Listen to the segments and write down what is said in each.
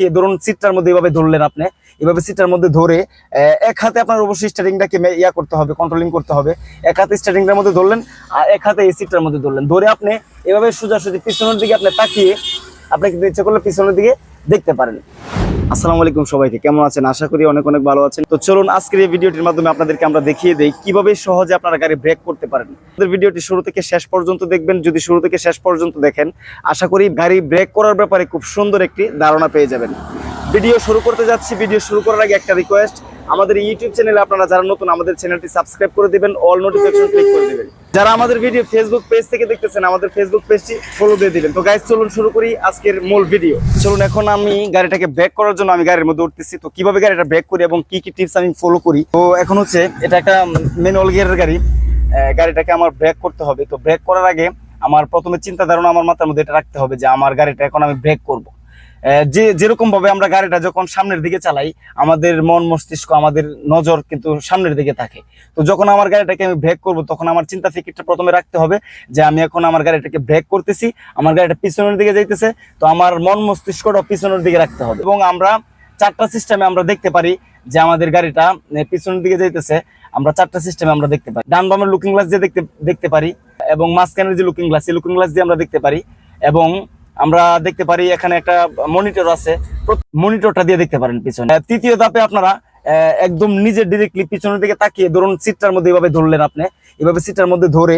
কি ধরুন সিটটার মধ্যে এভাবে ধরলেন আপনি, এভাবে সিটটার মধ্যে ধরে এক হাতে আপনার অবশ্যই স্টারিংটাকে ইয়া করতে হবে কন্ট্রোলিং করতে হবে। এক হাতে স্টারিংটার মধ্যে ধরলেন, আর এক হাতে এই সিটটার মধ্যে ধরলেন। ধরে আপনি এভাবে সোজাসুজি পিছনের দিকে আপনি তাকিয়ে আপনি কিন্তু ইচ্ছে করলে পিছনের দিকে দেখতে পারেন। আসসালামু আলাইকুম সবাইকে, কেমন আছেন? আশা করি অনেক অনেক ভালো আছেন। তো চলুন, আজকের এই ভিডিওটির মাধ্যমে আপনাদেরকে আমরা দেখিয়ে দেই, কীভাবে সহজে আপনারা গাড়ি ব্রেক করতে পারেন। আমাদের ভিডিওটি শুরু থেকে শেষ পর্যন্ত দেখবেন, যদি শুরু থেকে শেষ পর্যন্ত দেখেন, আশা করি গাড়ি ব্রেক করার ব্যাপারে খুব সুন্দর একটি ধারণা পেয়ে যাবেন। ভিডিও শুরু করতে যাচ্ছি, ভিডিও শুরু করার আগে একটা রিকোয়েস্ট আমাদের ইউটিউব চ্যানেলে আপনারা যারা নতুন, আমাদের চ্যানেলটি সাবস্ক্রাইব করে দেবেন অল নোটিফিকেশন ক্লিক করে দিবেন। যারা আমাদের ভিডিও ফেসবুক পেজ থেকে দেখতেছেন, আমাদের ফেসবুক পেজটি ফলো দিয়ে দিবেন। তো গাইজ চলুন শুরু করি আজকের মূল ভিডিও চলুন, এখন আমি গাড়িটাকে ব্রেক করার জন্য আমি গাড়ির মধ্যে উঠতেছি। তো কীভাবে গাড়িটা ব্রেক করি এবং কি কি টিপস আমি ফলো করি? তো এখন হচ্ছে, এটা একটা ম্যানুয়াল গিয়ারের গাড়ি। গাড়িটাকে আমার ব্রেক করতে হবে। তো ব্রেক করার আগে আমার প্রথমে চিন্তা ধারণা আমার মাথার মধ্যে এটা রাখতে হবে যে আমার গাড়িটা এখন আমি ব্রেক করব। যে যেরকম ভাবে আমরা গাড়িটা যখন সামনের দিকে চালাই, আমাদের মন মস্তিষ্ক আমাদের নজর কিন্তু সামনের দিকে থাকে। তো যখন আমার গাড়িটাকে আমি ব্রেক করব, তখন আমার চিন্তা ফিকিরটা প্রথমে রাখতে হবে যে আমি এখন আমার গাড়িটাকে ব্রেক করতেছি, আমার গাড়িটা পিছনের দিকে যাইতেছে, তো আমার মন মস্তিষ্কটা পিছনের দিকে রাখতে হবে। এবং আমরা চারটা সিস্টেমে আমরা দেখতে পারি যে আমাদের গাড়িটা পিছনের দিকে যাইতেছে, আমরা চারটা সিস্টেমে আমরা দেখতে পারি। ডান বামের লুকিং গ্লাস দিয়ে দেখতে দেখতে পারি, এবং মাঝখানের যে লুকিং গ্লাস সেই লুকিং গ্লাস দিয়ে আমরা দেখতে পারি, এবং আমরা দেখতে পারি এখানে একটা মনিটর আছে। মনিটরটা দিয়ে দেখতে পারেন পিছনে। তৃতীয় ধাপে আপনারা একদম নিজের ডিরেক্টলি পিছনের দিকে তাকিয়ে ধরুন সিটটার মধ্যে এভাবে ধরলেন আপনি। এভাবে সিটটার মধ্যে ধরে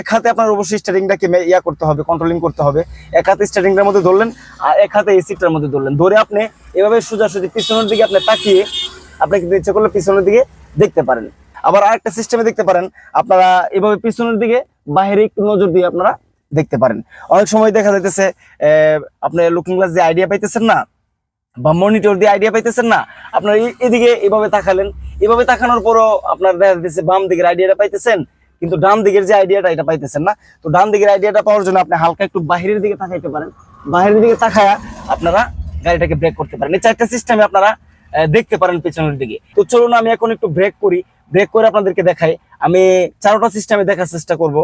এক হাতে আপনার অবশ্যই স্টারিংটাকে ইয়া করতে হবে কন্ট্রোলিং করতে হবে। এক হাতে স্টারিংটার মধ্যে ধরলেন, আর এক হাতে এই সিটটার মধ্যে ধরলেন। ধরে আপনি এভাবে সোজাসুজি পিছনের দিকে আপনি তাকিয়ে আপনি কিন্তু ইচ্ছে করলে পিছনের দিকে দেখতে পারেন। আবার আরেকটা সিস্টেমে দেখতে পারেন, আপনারা এভাবে পিছনের দিকে বাইরে একটু নজর দিয়ে আপনারা দেখতে পারেন। অনেক সময় দেখা যাইতেছে আহ, আপনি লুকিং গ্লাস দিয়ে আইডিয়া পাইতেছেন না বা মনিটর দিয়ে আইডিয়া পাইতেছেন না আপনার এদিকে এভাবে তাকালেন। এভাবে তাকানোর পরও আপনার দেখা যাচ্ছে বাম দিকের আইডিয়াটা পাইতেছেন কিন্তু ডান দিকের যে আইডিয়াটা এটা পাইতেছেন না। তো ডান দিকের আইডিয়াটা পাওয়ার জন্য আপনি হালকা একটু বাহিরের দিকে তাকাইতে পারেন। বাহিরের দিকে তাকায়া আপনারা গাড়িটাকে ব্রেক করতে পারেন। এই চারটা সিস্টেমে আপনারা দেখতে পারেন পেছনের দিকে। তো চলুন আমি এখন একটু ব্রেক করি। ব্রেক করে আপনাদেরকে দেখাই। আমি চারোটা সিস্টেমে দেখার চেষ্টা করব।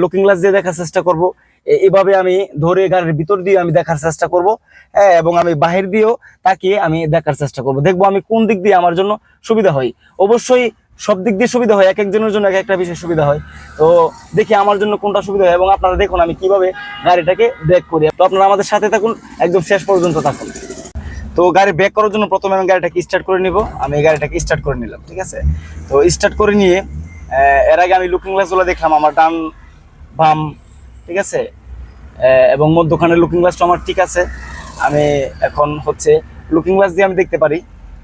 লুকিং গ্লাস দিয়ে দেখার চেষ্টা করব। এভাবে আমি ধরে গাড়ির ভিতর দিয়ে আমি দেখার চেষ্টা করব। হ্যাঁ এবং আমি বাহির দিয়েও তাকিয়ে আমি দেখার চেষ্টা করব। দেখব আমি কোন দিক দিয়ে আমার জন্য সুবিধা হয়। অবশ্যই সব দিক দিয়ে সুবিধা হয় এক একজনের জন্য এক একটা বিষয় সুবিধা হয়। তো দেখি আমার জন্য কোনটা সুবিধা হয় এবং আপনারা দেখুন আমি কীভাবে গাড়িটাকে ব্রেক করি। তো আপনারা আমাদের সাথে থাকুন, একদম শেষ পর্যন্ত থাকুন। তো গাড়ি ব্রেক করার জন্য প্রথমে আমি গাড়িটাকে স্টার্ট করে নিব। আমি গাড়িটাকে স্টার্ট করে নিলাম, ঠিক আছে? তো স্টার্ট করে নিয়ে এর আগে আমি লুকিং গ্লাসগুলো দেখলাম, আমার ডান বাম, ঠিক আছে? এবং মধ্যখানে লুকিং গ্লাসটা আমার ঠিক আছে। আমি এখন হচ্ছে লুকিং গ্লাস দিয়ে আমি দেখতে পারি।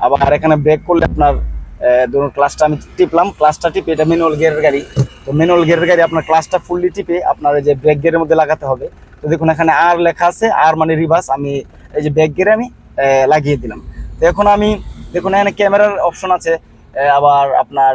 আবার এখানে ব্রেক করলে আপনার ধরুন ক্লাসটা আমি টিপলাম ক্লাসটা টিপে এটা ম্যানুয়াল গিয়ারের গাড়ি। তো ম্যানুয়াল গিয়ারের গাড়ি আপনার ক্লাসটা ফুললি টিপে আপনার এই যে ব্রেক গিয়ারের মধ্যে লাগাতে হবে। তো দেখুন এখানে আর লেখা আছে আর মানে রিভার্স আমি এই যে ব্রেক গিয়ারে আমি লাগিয়ে দিলাম। তো এখন আমি দেখুন, এখানে ক্যামেরার অপশন আছে আবার আপনার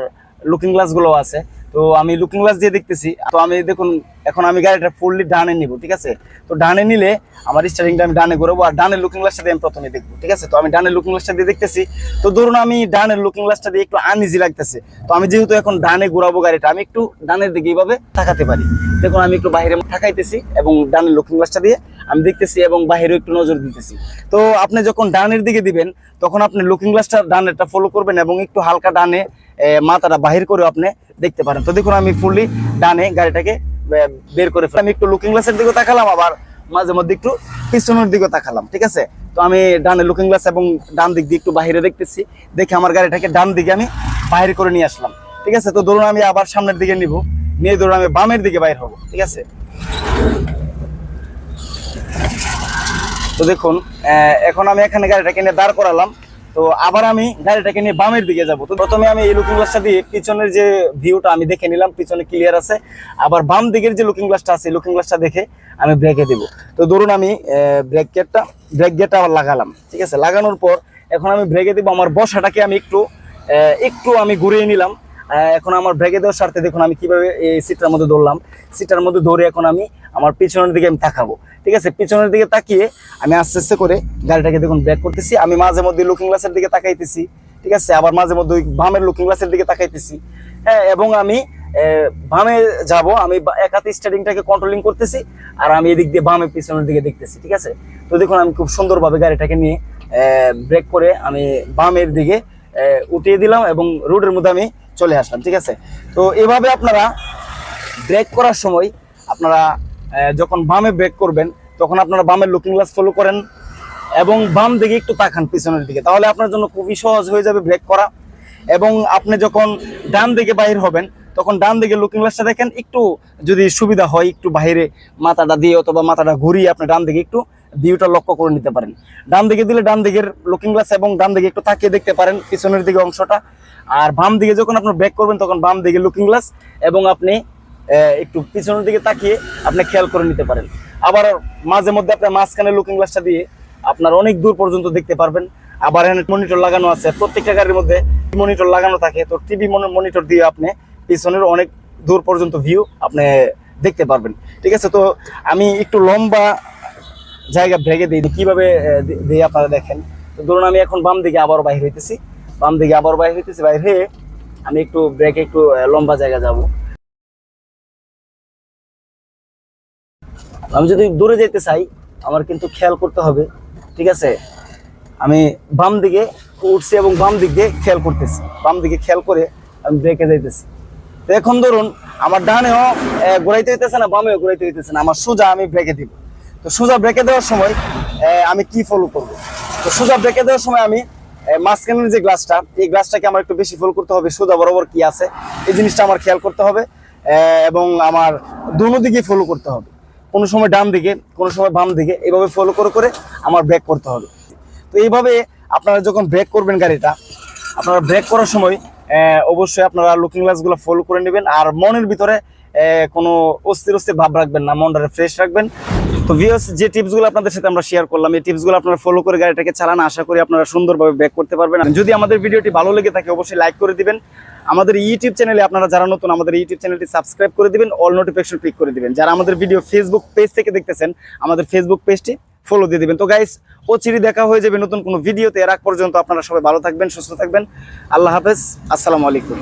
লুকিং গ্লাসগুলো আছে। তো আমি লুকিং গ্লাস দিয়ে দেখতেছি। তো আমি দেখুন, এখন আমি গাড়িটা ফুললি ডানে নিব, ঠিক আছে? তো ডানে নিলে আমার স্টারিংটা আমি ডানে ঘুরবো, আর ডানের লুকিং গ্লাসটা দিয়ে আমি প্রথমে দেখব, ঠিক আছে? তো আমি ডানের লুকিং গ্লাসটা দিয়ে দেখতেছি। তো ধরুন, আমি ডানের লুকিং গ্লাসটা দিয়ে একটু আনইজি লাগতেছে। তো আমি যেহেতু এখন ডানে ঘুরাবো গাড়িটা, আমি একটু ডানের দিকে এইভাবে থাকাতে পারি। দেখুন, আমি একটু বাইরে থাকাইতেছি এবং ডানের লুকিং গ্লাসটা দিয়ে আমি দেখতেছি এবং বাইরেও একটু নজর দিতেছি। তো আপনি যখন ডানের দিকে দিবেন, তখন আপনি লুকিং গ্লাসটা ডানেরটা ফলো করবেন এবং একটু হালকা ডানে মাথাটা বাহির করে আপনি দেখতে পারেন। তো দেখুন, আমি ফুললি ডানে গাড়িটাকে বের করে। আমি একটু লুকিং গ্লাসের দিকে তাকালাম, আবার মাঝে মধ্যে একটু পিছনের দিকে তাকালাম, ঠিক আছে? তো আমি ডানে লুকিং গ্লাস এবং ডান দিক দিয়ে একটু বাহিরে দেখতেছি। দেখে আমার গাড়িটাকে ডান দিকে আমি বাহির করে নিয়ে আসলাম, ঠিক আছে? তো ধরুন, আমি আবার সামনের দিকে নিব। নিয়ে ধরুন, আমি বামের দিকে বাইর হব, ঠিক আছে? তো দেখুন এখন আমি এখানে গাড়িটাকে নিয়ে দাঁড় করালাম। তো আবার আমি গাড়িটাকে নিয়ে বামের দিকে যাব। তো প্রথমে আমি এই লুকিং গ্লাসটা দিয়ে পিছনের যে ভিউটা আমি দেখে নিলাম, পিছনে ক্লিয়ার আছে। আবার বাম দিকের যে লুকিং গ্লাসটা আছে লুকিং গ্লাসটা দেখে আমি ব্রেকে দেব। তো ধরুন আমি ব্রেক গেটটা ব্রেক গেটটা আবার লাগালাম, ঠিক আছে? লাগানোর পর এখন আমি ব্রেকে দেবো। আমার বসাটাকে আমি একটু একটু আমি ঘুরিয়ে নিলাম। এখন আমার ব্রেকে দেওয়ার স্বার্থে দেখুন আমি কীভাবে এই সিটটার মধ্যে ধরলাম। সিটটার মধ্যে ধরে এখন আমি আমার পিছনের দিকে আমি তাকাবো। ঠিক আছে? পিছনের দিকে তাকিয়ে আমি আস্তে আস্তে করে গাড়িটাকে দেখুন ব্রেক করতেছি। আমি মাঝে মধ্যে লুকিং গ্লাসের দিকে তাকাইতেছি। ঠিক আছে? আবার মাঝে মধ্যে বামের লুকিং গ্লাসের দিকে তাকাইতেছি। হ্যাঁ এবং আমি বামে যাব। আমি এক হাতে স্টারিংটাকে কন্ট্রোলিং করতেছি আর আমি এদিক দিয়ে বামে পিছনের দিকে দেখতেছি। ঠিক আছে? তো দেখুন আমি খুব সুন্দরভাবে গাড়িটাকে নিয়ে ব্রেক করে আমি বামের দিকে উঠিয়ে দিলাম এবং রোডের মধ্যে আমি চলে আসলাম, ঠিক আছে? তো এভাবে আপনারা ব্রেক করার সময় আপনারা যখন বামে ব্রেক করবেন, তখন আপনারা বামের লুকিং গ্লাস ফলো করেন এবং বাম দিকে একটু তাকান পিছনের দিকে। তাহলে আপনার জন্য খুবই সহজ হয়ে যাবে ব্রেক করা। এবং আপনি যখন ডান দিকে বাহির হবেন, তখন ডান দিকে লুকিং গ্লাসটা দেখেন, একটু যদি সুবিধা হয়, একটু বাইরে মাথাটা দিয়ে অথবা মাথাটা ঘুরিয়ে আপনি ডান দিকে একটু ভিউটা লক্ষ্য করে নিতে পারেন। ডান দিকে দিলে ডান দিকের লুকিং গ্লাস এবং ডান দিকে একটু তাকিয়ে দেখতে পারেন পিছনের দিকে অংশটা। আর বাম দিকে যখন আপনি ব্রেক করবেন, তখন বাম দিকে লুকিং গ্লাস এবং আপনি একটু পিছনের দিকে তাকিয়ে আপনি খেয়াল করে নিতে পারেন। আবার মাঝে মধ্যে আপনার মাঝখানে লুকিং গ্লাসটা দিয়ে আপনার অনেক দূর পর্যন্ত দেখতে পারবেন। আবার এখানে মনিটর লাগানো আছে। প্রত্যেকটা গাড়ির মধ্যে মনিটর লাগানো থাকে। তো টিভি মনিটর দিয়ে আপনি পিছনের অনেক দূর পর্যন্ত ভিউ আপনি দেখতে পারবেন। ঠিক আছে? তো আমি একটু লম্বা জায়গা ব্রেকে দিই কীভাবে দিয়ে আপনারা দেখেন? ধরুন আমি এখন বাম দিকে আবার বাইর হইতেছি। বাম দিকে আবার বাইর হইতেছি, বাইর হয়ে আমি একটু ব্রেকে একটু লম্বা জায়গা যাব। আমি যদি দূরে যেতে চাই, আমার কিন্তু খেয়াল করতে হবে, ঠিক আছে? আমি বাম দিকে উঠছি এবং বাম দিক দিয়ে খেয়াল করতেছি। বাম দিকে খেয়াল করে আমি ব্রেকে যাইতেছি। তো এখন ধরুন, আমার ডানেও ঘুরাইতে হইতেছে না, বামেও ঘুরাইতে হইতেছে না, আমার সোজা আমি ব্রেকে দিব। তো সোজা ব্রেকে দেওয়ার সময় আমি কি ফলো করব? তো সোজা ব্রেকে দেওয়ার সময় আমি মাঝখানের যে গ্লাসটা এই গ্লাসটাকে আমার একটু বেশি ফলো করতে হবে। সোজা বরাবর কি আছে, এই জিনিসটা আমার খেয়াল করতে হবে এবং আমার দুনো দিকে ফলো করতে হবে। কোনো সময় ডান দিকে, কোনো সময় বাম দিকে এইভাবে ফলো করে করে আমার ব্রেক করতে হবে। তো এইভাবে আপনারা যখন ব্রেক করবেন গাড়িটা, আপনারা ব্রেক করার সময় অবশ্যই আপনারা লুকিং গ্লাসগুলো ফলো করে নেবেন, আর মনের ভিতরে কোনো অস্থির অস্থির ভাব রাখবেন না মনটা ফ্রেশ রাখবেন। তো ভিউস যে টিপসগুলো আপনাদের সাথে আমরা শেয়ার করলাম, এই টিপসগুলো আপনারা ফলো করে গাড়িটাকে চালান। আশা করি আপনারা সুন্দরভাবে ব্রেক করতে পারবেন। যদি আমাদের ভিডিওটি ভালো লেগে থাকে, অবশ্যই লাইক করে দিবেন। আমাদের ইউটিউব চ্যানেলে আপনারা যারা নতুন, আমাদের ইউটিউব চ্যানেলটি সাবস্ক্রাইব করে দিবেন অল নোটিফিকেশন ক্লিক করে দিবেন। যারা আমাদের ভিডিও ফেসবুক পেজ থেকে দেখতেছেন, আমাদের ফেসবুক পেজটি ফলো দিয়ে দিবেন। তো গাইস ও চিরি দেখা হয়ে যাবে নতুন কোনো ভিডিওতে এর আগ পর্যন্ত আপনারা সবাই ভালো থাকবেন, সুস্থ থাকবেন। আল্লাহ হাফেজ, আসসালামু আলাইকুম।